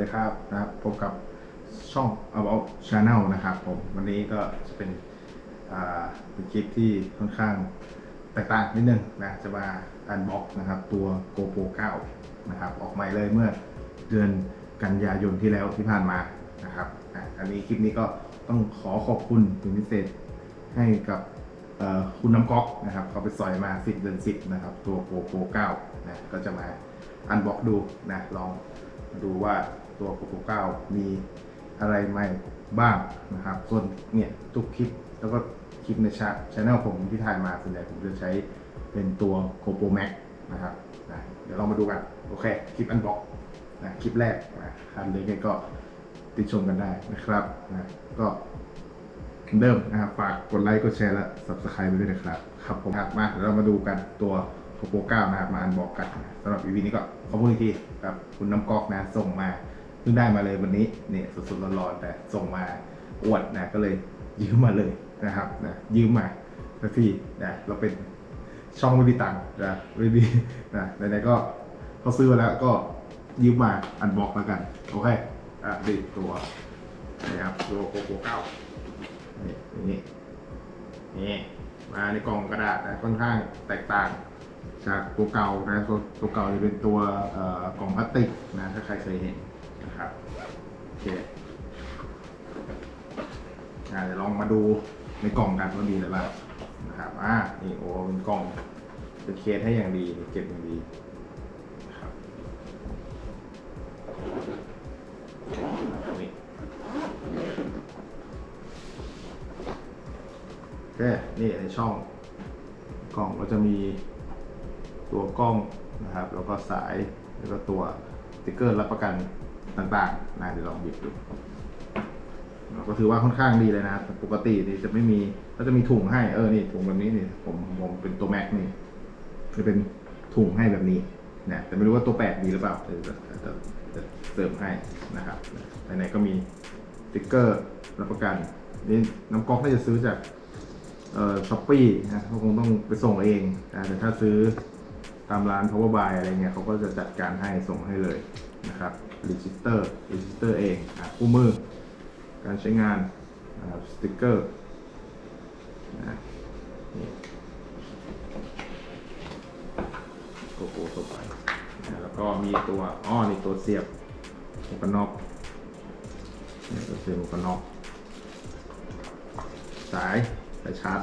เคสวัสดีครับนะครับ พบกับช่อง About Channel นะครับผม วันนี้ก็จะเป็นอ่าเป็นคลิปที่ค่อนข้างแตกต่างนิดนึงนะ จะมาอันบ็อกนะครับ ตัว GoPro 9 นะครับ ออกใหม่เลยเมื่อเดือนกันยายนที่แล้วที่ผ่านมานะครับอันนี้คลิปนี้ก็ต้องขอขอบคุณเป็นพิเศษให้กับเอ่อคุณน้ำก๊อกนะครับเขาไปสอยมา 10 เดือน 10 นะครับ ตัว GoPro 9 นะก็จะมาอันบ็อกดูนะลองดูว่า ตัว GoPro 9 มีอะไรใหม่บ้างนะครับ ส่วนเนี่ยทุกคลิปแล้วก็คลิปในชาชแนลผมที่ถ่ายมาส่วนใหญ่ผมจะใช้เป็นตัว GoPro Max นะครับนะเดี๋ยวเรามาดูกัน โอเค คลิปอันบ็อกนะคลิปแรกนะทันเลยงไงก็ติดชมกันได้นะครับนะก็เดิมนะครับฝากกดไลค์กดแชร์และ subscribe ไปด้วยนะครับ ครับผมครับมาเดี๋ยวเรามาดูกันตัว GoPro 9นะครับ มาอันบอกกันสำหรับ EP นี้ก็ขอบคุณอีกทีครับคุณน้ำก๊อกนะส่งมา เพิ่งได้มาเลยวันนี้เนี่ยสดๆร้อนๆแต่ส่งมาอวดนะก็เลยยืมมาเลยนะครับนะยืมมาสักทีนะเราเป็นช่องไม่มีตังค์นะไม่มีนะไหนๆก็เขาซื้อมาแล้วก็ยืมมาอันบอกแล้วกันโอเคอะดีตัวนี่ครับตัว GoPro 9นี่อย่างนี่นี่มาในกล่องกระดาษนะค่อนข้างแตกต่างจากตัวเก่านะตัวตัวเก่าจะเป็นตัวเอ่อกล่องพลาสติกนะถ้าใครเคยเห็นนะครับโอเค อะเดี๋ยวลองมาดูในกล่องกันว่ามีอะไรบ้างนะครับอ่านี่โอ้เป็นกล่องเป็นเคสให้อย่างดีเก็บอย่างดีนะครับนี่โอเคนี่ในช่องกล่องก็จะมีตัวกล้องนะครับ แล้วก็สายแล้วก็ตัวสติ๊กเกอร์รับประกันต่างๆนะเดี๋ยวลองหยิบดู ก็ถือว่าค่อนข้างดีเลยนะปกตินี่จะไม่มีก็จะมีถุงให้เออนี่ถุงแบบนี้นี่ผมผมเป็นตัวแม็กนี่จะเป็นถุงให้แบบนี้นะแต่ไม่รู้ว่าตัวแปดมีหรือเปล่าจะจะจะเสริมให้นะครับไหนๆก็มีสติ๊กเกอร์รับประกันนี่น้ำก๊อกน่าจะซื้อจากเอ่อช้อปปี้นะเขาคงต้องไปส่งเองนะแต่ถ้าซื้อตามร้าน power buy อะไรเงี้ยเขาก็จะจัดการให้ส่งให้เลยนะครับรีจิสเตอร์รีจิสเตอร์เองนะคู่มือ การใช้งานนะครับสติ๊กเกอร์นะนี่โกโก้ตัวไปนะแล้วก็มีตัวอ้อนี่ตัวเสียบหมวกกันน็อกนี่ตัวเสียบหมวกกันน็อกสายสายชาร์จ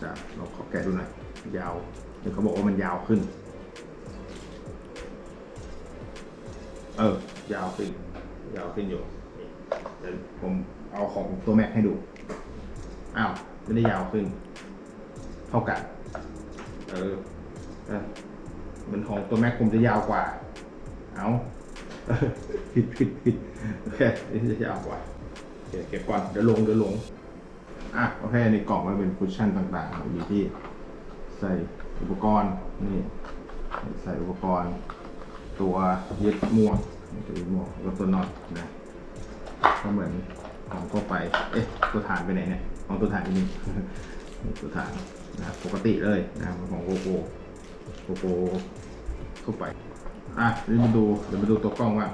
จะเราขอแกะดูหน่อยยาวเดี๋ยวเขาบอกว่ามันยาวขึ้น เออ ยาวขึ้น ยาวขึ้นอยู่ เดี๋ยวผมเอาของตัวแม็กให้ดู อ้าวไม่ได้ยาวขึ้น เท่ากันเออเออเหมือนของตัวแม็กผมจะยาวกว่า เอาผิดผิดผิดโอเคจะยาวกว่าโอเคเก็บก่อนเดี๋ยวลงเดี๋ยวลง อะโอเคในกล่องมันเป็นคุชชั่นต่างๆอยู่ที่ใส่อุปกรณ์นี่ใส่อุปกรณ์ ตัวยึดหมวกตัวยึดหมวกแล้วตัวน็อตนะ ก็เหมือนของทั่วไป เอ๊ะ ตัวฐานไปไหนเนี่ย ของตัวฐานที่นี่นี่ตัวฐานนะครับปกติเลยนะครับของโกโก้โกโก้ทั่วไป อะเดี๋ยวมาดู เดี๋ยวมาดูตัวกล้องว่าง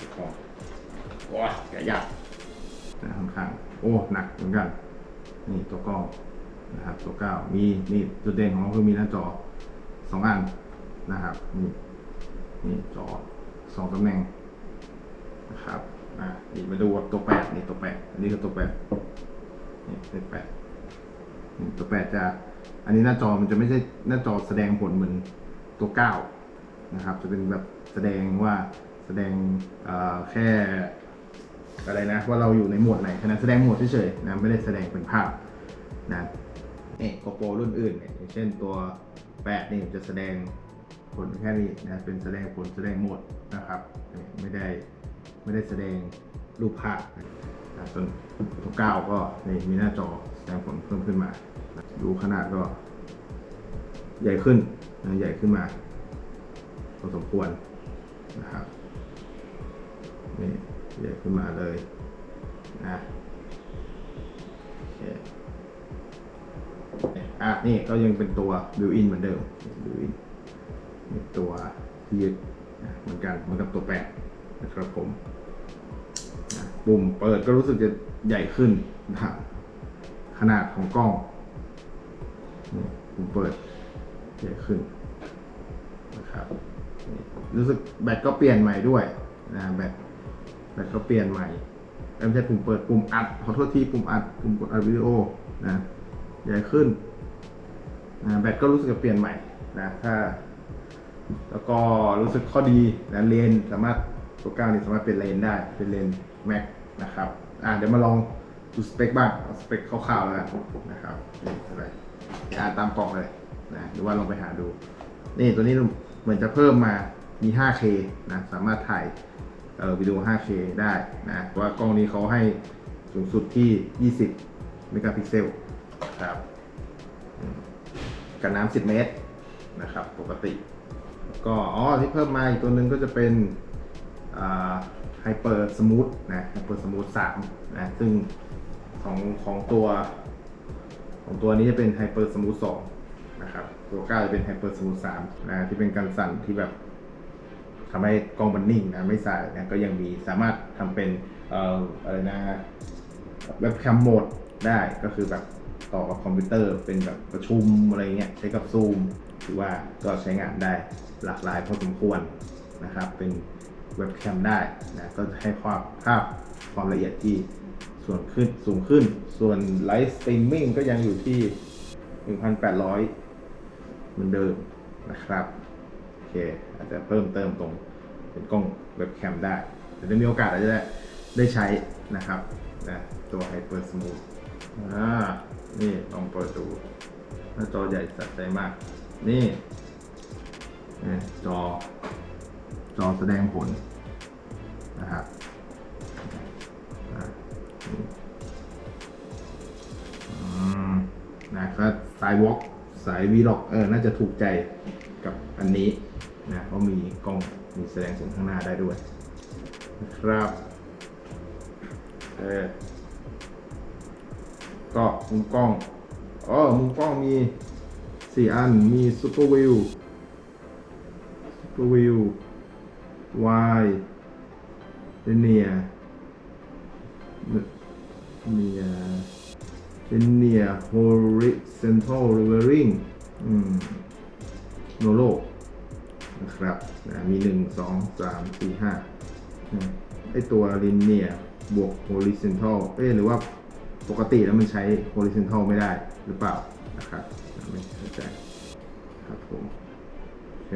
ตัวกล้องว้าแกะยากนะค่อนข้าง โอ้ หนักเหมือนกัน นี่ตัวกล้องนะครับ ตัวเก้ามี นี่จุดเด่นของมันคือมีหน้าจอสองอันนะครับ นี่ นี่จอสองตำแหน่งนะครับ อะนี่มาดูตัวแปดนี่ตัวแปดอันนี้คือตัวแปดนี่เลขแปดนี่ตัวแปดจะ อันนี้หน้าจอมันจะไม่ใช่หน้าจอแสดงผลเหมือนตัวเก้านะครับ จะเป็นแบบแสดงว่าแสดงแค่อะไรนะ ว่าเราอยู่ในโหมดไหนแค่นั้นแสดงโหมดเฉยๆนะไม่ได้แสดงเป็นภาพนะนี่โกโปรรุ่นอื่นเนี่ยอย่างเช่นตัวแปดนี่จะแสดงผลแค่นี้นะเป็นแสดงผลแสดงโหมดนะครับ ไม่ได้ ไม่ได้แสดงรูปภาพส่วนตัวเก้าก็นี่มีหน้าจอแสดงผลเพิ่มขึ้นมา ดูขนาดก็ ใหญ่ขึ้นใหญ่ขึ้นมาพอสมควรนะครับนี่ใหญ่ขึ้นมาเลยนะอะนี่ก็ยังเป็นตัวบิวอินเหมือนเดิมบิวอินตัวที่ยึดเหมือนกันเหมือนกับตัวแปด นะครับผมปุ่มเปิดก็รู้สึกจะใหญ่ขึ้นนะครับขนาดของกล้องปุ่มเปิดใหญ่ขึ้นนะครับรู้สึกแบตก็เปลี่ยนใหม่ด้วยนะแบตแบตก็เปลี่ยนใหม่เอ้ยไม่ใช่ปุ่มเปิดปุ่มอัดขอโทษทีปุ่มอัดปุ่มกดอัดวิดีโอนะใหญ่ขึ้นนะแบตก็รู้สึกจะเปลี่ยนใหม่นะถ้า แล้วก็รู้สึกข้อดีนะเลนสามารถ ตัวก้านี่สามารถเป็นเลนได้เป็นเลนแม็กนะครับอะเดี๋ยวมาลองดูสเปคบ้างเอาสเปคคร่าวๆแล้วกันนะครับนี่อะไรเดี๋ยวอ่านตามกล่องเลยนะหรือว่าลองไปหาดู นี่ตัวนี้เหมือนจะเพิ่มมามี 5K นะสามารถถ่ายเอ่อวิดีโอ 5K ได้นะเพราะว่ากล้องนี้เขาให้สูงสุดที่ 20 เมกะพิกเซลครับกันน้ำ10 เมตรนะครับ ปกติ ก็อ๋อที่เพิ่มมาอีกตัวหนึ่งก็จะเป็น ไฮเปอร์สมูทนะไฮเปอร์สมูทสามนะซึ่งของของตัวของตัวนี้จะเป็นไฮเปอร์สมูทสองนะครับตัวเก้าจะเป็นไฮเปอร์สมูทสามนะที่เป็นการสั่นที่แบบทำให้กล้องมันนิ่งนะไม่สายนะก็ยังมีสามารถทำเป็นเอ่ออะไรนะเว็บแคมโหมดได้ก็คือแบบต่อกับคอมพิวเตอร์เป็นแบบประชุมอะไรเงี้ยใช้กับซูมถือว่าก็ใช้งานได้หลากหลายพอสมควรนะครับเป็น เว็บแคมได้นะก็จะให้ความภาพความละเอียดที่ส่วนขึ้นสูงขึ้น ส่วนไลฟ์สตรีมมิ่งก็ยังอยู่ที่ 1,800 เหมือนเดิมนะครับ โอเค อาจจะเพิ่มเติมตรงเป็นกล้องเว็บแคมได้แต่จะมีโอกาสอาจจะได้ใช้นะครับนะตัว Hyper Smooth อ่านี่ลองเปิดดูหน้าจอใหญ่สัดใจมาก นี่นี่จอ จอแสดงผลนะครับนะครับสายวอล์กสายวีล็อกเออ น่าจะถูกใจกับอันนี้นะเพราะมีกล้องมีแสดงผลข้างหน้าได้ด้วยนะครับเออก็มุมกล้องอ๋อมุมกล้องมีสี่อัน มีซูเปอร์วิวซูเปอร์วิว วายเนียเนียเนียโฮริเซนทัลริเวอริงอืมโนโลนะครับนะมีหนึ่งสองสามสี่ห้านะไอตัว linear บวก horizontal เอ๊หรือว่าปกติแล้วมันใช้ horizontal ไม่ได้หรือเปล่านะครับ ไม่เข้าใจครับผมโอเค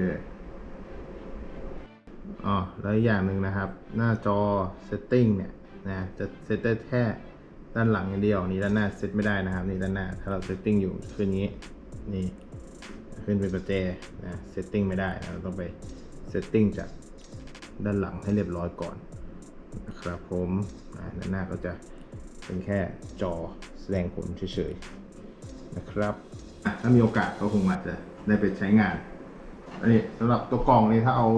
อ๋อแล้วอย่างหนึ่งนะครับ หน้าจอ setting เนี่ยนะจะเซตได้แค่ด้านหลังอย่างเดียวนี่ด้านหน้าเซตไม่ได้นะครับนี่ด้านหน้าถ้าเรา setting อยู่คืออย่างนี้นี่ขึ้นเป็นประแจนะเซตติ้งไม่ได้นะเราต้องไปเซตติ้งจากด้านหลังให้เรียบร้อยก่อนนะครับผมด้านหน้าก็จะเป็นแค่จอแสดงผลเฉยๆนะครับถ้ามีโอกาสก็คงอาจจะได้ไปใช้งานอันนี้สำหรับตัวกล่องนี้ถ้าเอา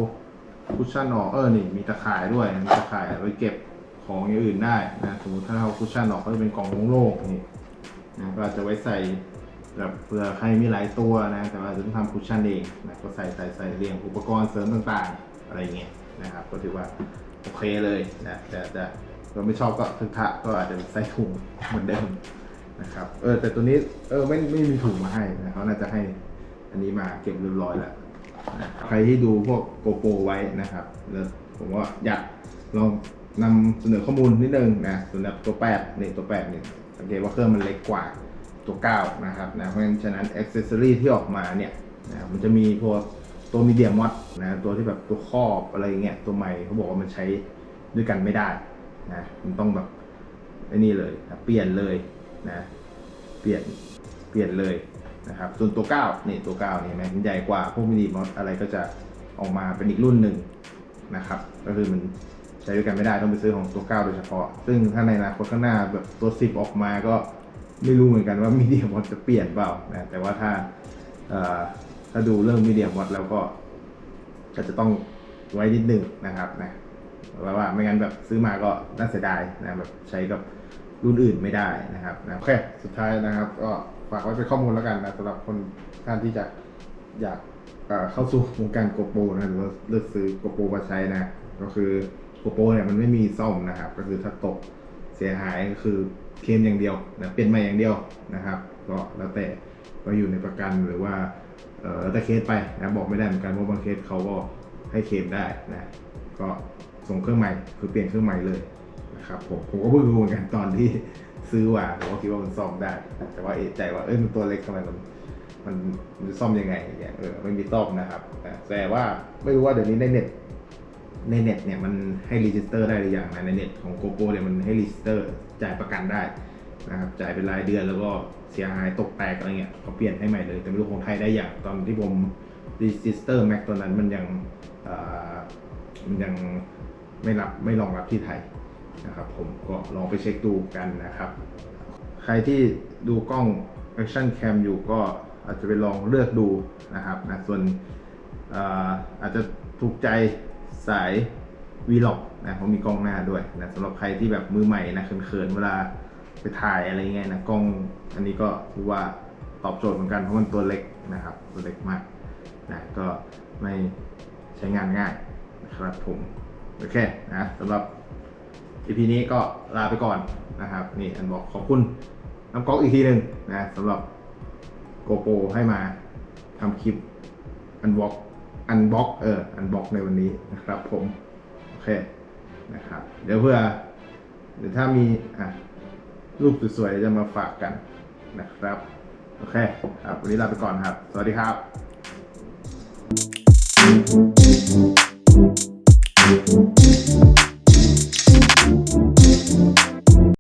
คุชชั่นออกเออนี่มีตะข่ายด้วยมีตะข่ายไว้เก็บของอย่างอื่นได้นะสมมติถ้าเอาคุชชั่นออกก็จะเป็นกล่องโล่งๆนี่นะก็อาจจะไว้ใส่แบบเผื่อใครมีหลายตัวนะแต่ว่าจะต้องทำคุชชั่นเองนะก็ใส่ใส่ใส่เรียงอุปกรณ์เสริมต่างๆ อะไรเงี้ยนะครับก็ถือว่าโอเคเลยนะแต่แต่เราไม่ชอบก็ทึกทะก็อาจจะใส่ถุงเหมือนเดิมนะครับเออแต่ตัวนี้เออไม่ไม่มีถุงมาให้นะเขาน่าจะให้อันนี้มาเก็บเรียบร้อยแล้วนะ ใครที่ดูพวกโกโปไว้นะครับแล้วผมว่าอยากลองนำเสนอข้อมูลนิดนึงนะสำหรับตัวแปดนี่ตัวแปดเนี่ยสังเกตว่าเครื่องมันเล็กกว่าตัว 9 นะครับนะเพราะฉะนั้นอ c เซสซอรี่ที่ออกมาเนี่ยนะมันจะมีพวกตัวมีเดียมวัดนะตัวที่แบบตัวครอบอะไรเงี้ยตัวใหม่เขาบอกว่ามันใช้ด้วยกันไม่ได้นะมันต้องแบบไอ้นี่เลยนะเปลี่ยนเลยนะเปลี่ยนเปลี่ยนเลย นะครับส่วนตัว9นี่ตัว9นี่เห็นไหมมันใหญ่กว่าพวกมินิมอดอะไรก็จะออกมาเป็นอีกรุ่นหนึ่งนะครับ ก็คือมันใช้ด้วยกันไม่ได้ต้องไปซื้อของตัว 9 โดยเฉพาะ ซึ่งถ้าในอนาคตข้างหน้าแบบตัว 10 ออกมาก็ไม่รู้เหมือนกันว่ามีเดียมอดจะเปลี่ยนเปล่านะแต่ว่าถ้าถ้าดูเรื่องมีเดียมอดแล้วก็ก็จะต้องไว้นิดนึงนะครับนะเพราะว่าไม่งั้นแบบซื้อมาก็น่าเสียดายนะแบบใช้กับรุ่นอื่นไม่ได้นะครับนะโอเคสุดท้ายนะครับก็ ฝากไว้เป็นข้อมูลแล้วกันนะสำหรับคนท่านที่จะอยากเข้าสู่วงการโกโปรนะหรือว่าเลือกซื้อโกโปรมาใช้นะ ก็คือโกโปรเนี่ยมันไม่มีซ่อมนะครับ ก็คือถ้าตกเสียหายก็คือเคลมอย่างเดียวนะเปลี่ยนใหม่อย่างเดียวนะครับ ก็แล้วแต่ก็อยู่ในประกันหรือว่าเออแล้วแต่เคสไปนะบอกไม่ได้เหมือนกันเพราะบางเคสเขาก็ให้เคลมได้นะก็ส่งเครื่องใหม่คือเปลี่ยนเครื่องใหม่เลยนะครับผมผมก็เพิ่งรู้เหมือนกันตอนที่ ซื้อว่าผมก็คิดว่ามันซ่อมได้ แต่ว่าเอะใจว่าเอ้ยมันตัวเล็กทำไมมันมันมันจะซ่อมยังไงเนี่ยเออไม่มีซ่อมนะครับแต่ว่าไม่รู้ว่าเดี๋ยวนี้ในเน็ตในเน็ตเนี่ยมันให้รีจิสเตอร์ได้หรือยังนะในเน็ตของโกโก้เนี่ยมันให้รีจิสเตอร์จ่ายประกันได้นะครับจ่ายเป็นรายเดือนแล้วก็เสียหายตกแตกอะไรเงี้ยเขาเปลี่ยนให้ใหม่เลย แต่ไม่รู้ของไทยได้อย่างตอนที่ผมรีจิสเตอร์แม็กตอนนั้นมันยังมันยังไม่รับไม่รองรับที่ไทย นะครับผมก็ลองไปเช็คดูกันนะครับ ใครที่ดูกล้อง Action Cam อยู่ก็อาจจะไปลองเลือกดูนะครับนะส่วนอ่อาจจะถูกใจสาย Vlog นะผมมีกล้องหน้าด้วยนะสำหรับใครที่แบบมือใหม่นะเขินๆเวลาไปถ่ายอะไรเงี้ยนะกล้องอันนี้ก็ถือว่าตอบโจทย์เหมือนกันเพราะมันตัวเล็กนะครับตัวเล็กมากนะก็ไม่ใช้งานง่ายนะครับผม โอเคนะสำหรับ EP นี้ก็ลาไปก่อนนะครับนี่อันบอกขอบคุณน้ำก๊อกอีกทีหนึ่งนะสำหรับโกโปรให้มาทำคลิปอันบ็อกอันบ็อกเอออันบ็อกในวันนี้นะครับ ผมโอเคนะครับ เดี๋ยวเพื่อเดี๋ยวถ้ามีอะรูปสวยๆจะมาฝากกันนะครับ โอเคครับวันนี้ลาไปก่อนครับ สวัสดีครับ